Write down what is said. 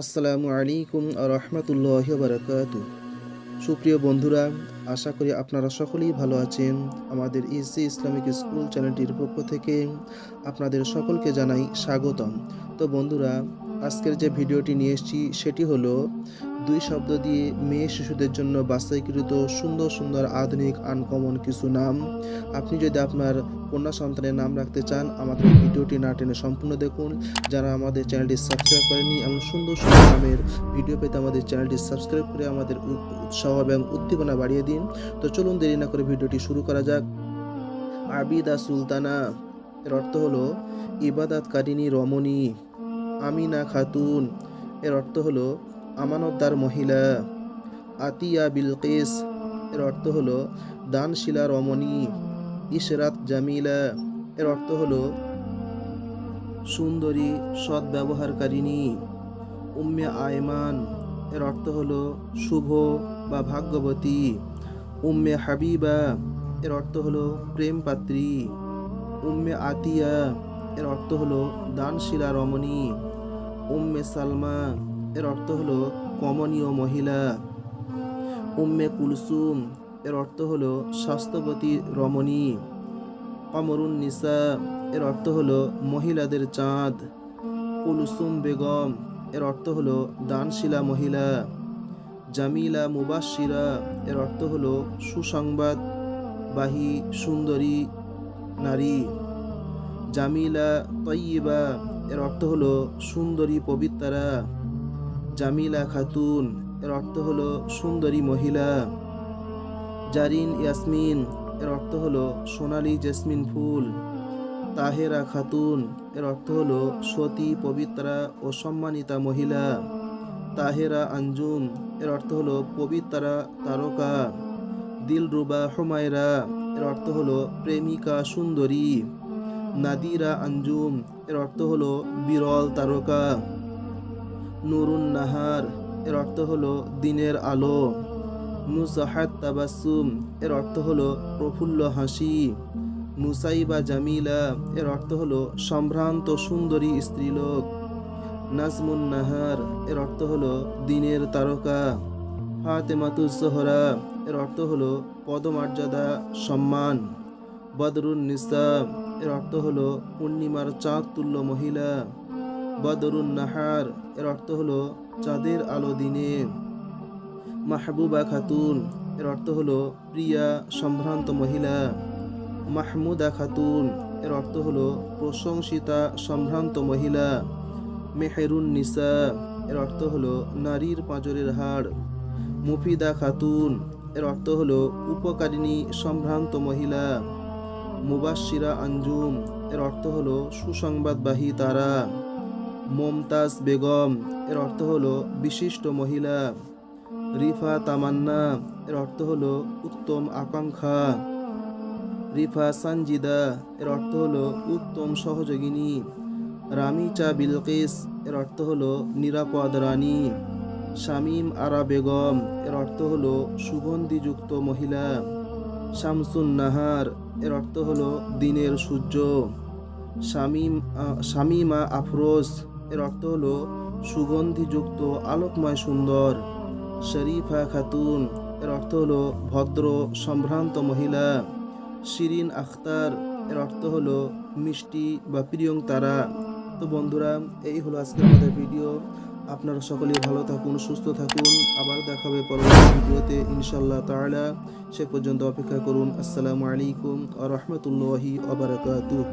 আসসালামু আলাইকুম রহমতুল্লাহ বারাকাত সুপ্রিয় বন্ধুরা, আশা করি আপনারা সকলেই ভালো আছেন। আমাদের ইসি ইসলামিক স্কুল চ্যানেলটির পক্ষ থেকে আপনাদের সকলকে জানাই স্বাগতম। তো বন্ধুরা, আজকের যে ভিডিওটি নিয়ে এসেছি, সেটি হলো দুই শব্দ দিয়ে মেয়ে শিশুদের জন্য বাস্তবিকৃত সুন্দর সুন্দর আধুনিক আনকমন কিছু নাম। আপনি যদি আপনার কন্যা সন্তানের নাম রাখতে চান, আমাদের ভিডিওটি না টেনে সম্পূর্ণ দেখুন। যারা আমাদের চ্যানেলটি সাবস্ক্রাইব করেনি এমন সুন্দর সুন্দর নামের ভিডিও পেতে আমাদের চ্যানেলটি সাবস্ক্রাইব করে আমাদের উৎসাহ এবং উদ্দীপনা বাড়িয়ে দিন। তো চলুন দেরি না করে ভিডিওটি শুরু করা যাক। আবিদা সুলতানা, এর অর্থ হলো ইবাদাতকারিনী রমণী। আমিনা খাতুন, এর অর্থ হলো আমানতদার মহিলা। আতিয়া বিলকিস এর অর্থ হলো দানশিলা রমণী। ইশরাত জামিলা, এর অর্থ হলো সুন্দরী সৎ ব্যবহারকারিণী উম্মে আয়মান, এর অর্থ হলো শুভ বা ভাগ্যবতী। উম্মে হাবিবা, এর অর্থ হলো প্রেম পাত্রী উম্মে আতিয়া, এর অর্থ হলো দানশিলা রমণী। উম্মে সালমা এর অর্থ হলো কমনীয় মহিলা। উম্মে কুলসুম, এর অর্থ হলো স্বাস্থ্যবতী রমণী। কমরুন নিসা, এর অর্থ হলো মহিলাদের চাঁদ। কুলসুম বেগম, এর অর্থ হলো দানশীলা মহিলা। জামিলা মুবাশিরা এর অর্থ হলো সুসংবাদ, বাহী, সুন্দরী, নারী। জামিলা তৈয়বা, এর অর্থ হলো সুন্দরী পবিত্রা জামিলা খাতুন। এর অর্থ হলো সুন্দরী মহিলা। জারিন ইয়াসমিন, এর অর্থ হলো সোনালী জেসমিন ফুল। তাহেরা খাতুন, এর অর্থ হলো সতী, পবিত্রা ও সম্মানিতা মহিলা। তাহেরা আঞ্জুম, এর অর্থ হলো পবিত্রা তারকা। দিলরুবা হুমায়রা, এর অর্থ হলো প্রেমিকা সুন্দরী। নাদিরা আঞ্জুম, এর অর্থ হলো বিরল তারকা। নুরুন নাহার, এর অর্থ হলো দিনের আলো। নুসাহাত তাবাসুম এর অর্থ হলো প্রফুল্ল হাসি। নুসাইবা জামিলা, এর অর্থ হলো সম্ভ্রান্ত সুন্দরী স্ত্রীলোক। নাজমুন নাহার, এর অর্থ হলো দিনের তারকা। ফাতেমাতুজ সোহরা এর অর্থ হলো পদমর্যাদা, সম্মান। বদরুন নিসা, এর অর্থ হলো পূর্ণিমার চাঁদ তুল্য মহিলা। বদরুন নাহার, এর অর্থ হলো চাঁদের আলো দিনে। মাহবুবা খাতুন, এর অর্থ হলো প্রিয়া সম্ভ্রান্ত মহিলা। মাহমুদা খাতুন, এর অর্থ হলো প্রশংসিতা সম্ভ্রান্ত মহিলা। মেহেরুন নিসা, এর অর্থ হলো নারীর পাঁজরের হাড়। মুফিদা খাতুন, এর অর্থ হলো উপকারিণী সম্ভ্রান্ত মহিলা। মুবাশিরা আঞ্জুম, এর অর্থ হলো সুসংবাদবাহী তারা। মমতাজ বেগম, এর অর্থ হলো বিশিষ্ট মহিলা। রিফা তামান্না, এর অর্থ হলো উত্তম আকাঙ্ক্ষা। রিফা সানজিদা, এর অর্থ হলো উত্তম সহযোগিনী। রামিচা বিলকিস, এর অর্থ হলো নিরাপদ রানী। শামীম আরা বেগম, এর অর্থ হলো সুগন্ধিযুক্ত মহিলা। শামসুন নাহার, এর অর্থ হলো দিনের সূর্য। শামীম শামীমা আফরোজ এর অর্থ হলো সুগন্ধিযুক্ত, আলোকময়, সুন্দর। শরীফা খাতুন, এর অর্থ হলো ভদ্র, সম্ভ্রান্ত মহিলা। শিরিন আখতার, এর অর্থ হলো মিষ্টি বা প্রিয়ং তারা। তো বন্ধুরা, এই হলো আজকে আমাদের ভিডিও। আপনারা সকলেই ভালো থাকুন, সুস্থ থাকুন। আবার দেখাবে পরবর্তী ভিডিওতে ইনশাল্লাহ তাআলা। সে পর্যন্ত অপেক্ষা করুন। আসসালামু আলাইকুম আ রহমতুল্লাহি আবরাকাতুহ